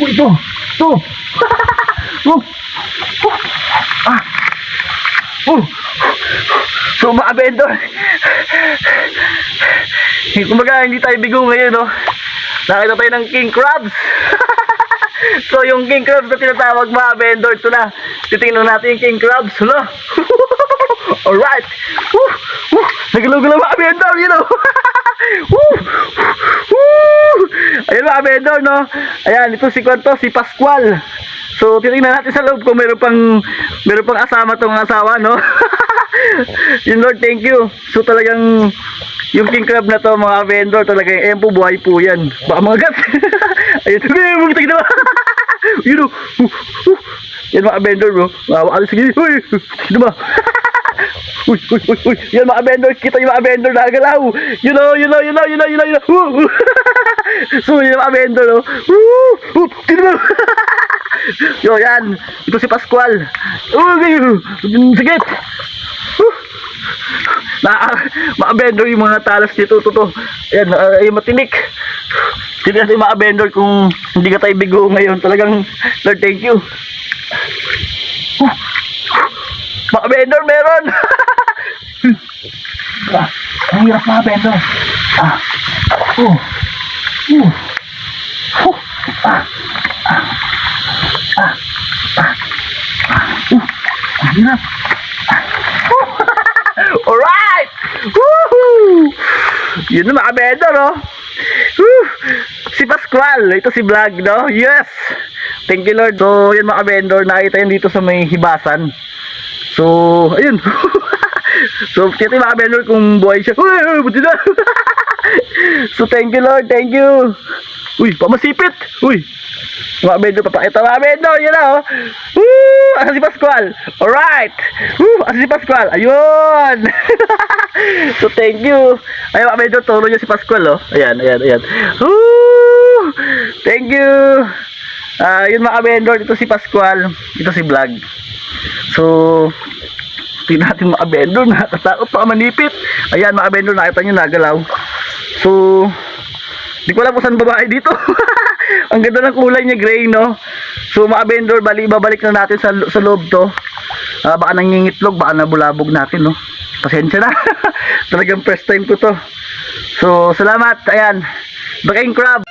Uy, ito! Ito! oh! Ah! Oh! Mga vendor, kumbaga hindi tayo bigo ngayon, no? Nakita tayo ng king crabs. so yung king crabs na tinatawag mga vendor, ito na. Titingnan natin yung king crabs, no? Alright! Woo! Woo! Nagalaw-galaw mga vendor, you know? Woo! Ayan mga vendor, no? Ayan, ito si Kwanto, si Pascual. So, titingnan natin sa loob kung meron pang meron pang asama tong asawa, no? Yun Lord, thank you. So talagang yung king crab na to, mga vendor, talaga yung ayan po, buhay po yan. Baka mga gat. Ayun, sabi, mga tagin na Yun o. Uh. Yan mga vendor, bro. Mga alis, sige. Uy, sino ba? Uy, uy, uy, uy. Yan mga vendor, kita yung mga vendor na galaw. You know, you know, you know, you know, you know, you know. Yung mga vendor, oh. Uh, sino ba? Yo, yan. Ito si Pascual. Uh, sige. Na, mga vendor yung mga talas dito, to, to. Ayan, uh, yung matinik. Hindi natin mga vendor kung hindi ka tayo bigo ngayon. Talagang, Lord, thank you. Uh. Mga vendor, meron! ah, ang hirap mga vendor. Ah, uh, uh, uh, ah, ah, ah, ah, ah, uh, ang hirap. Alright! Woohoo! Yun na mga vendor, oh. Woo! Si Pascual, ito si Vlog, no? Yes! Thank you, Lord. So, yun mga vendor, nakita yan dito sa may hibasan. So, ayun. so, yung mga vendor kung buhay siya. Uy, buti na. so, thank you, Lord. Thank you. Uy, pamasipit. Uy, mga vendor, papakita mga vendor, yun na. Woo! Asa si Pascual? Alright! Woo! Asa si Pascual? Ayun! so, thank you. Ayun, mga vendor, turo niya si Pascual, oh. Ayan, ayan, ayan. Woo! Thank you! Ah, yun mga vendor, ito si Pascual, ito si Vlog. So, tingnan natin mga vendor, nakakatakot pa manipit. Ayan mga vendor, nakita nyo nagalaw. So, di ko alam kung saan babae dito. Ang ganda ng kulay niya, gray, no? So, mga vendor, bali, babalik na natin sa, sa loob to. Ah, baka nangingitlog, baka nabulabog natin, no? Pasensya na. Talagang first time ko to. So, salamat. Ayan. Bakaing crab.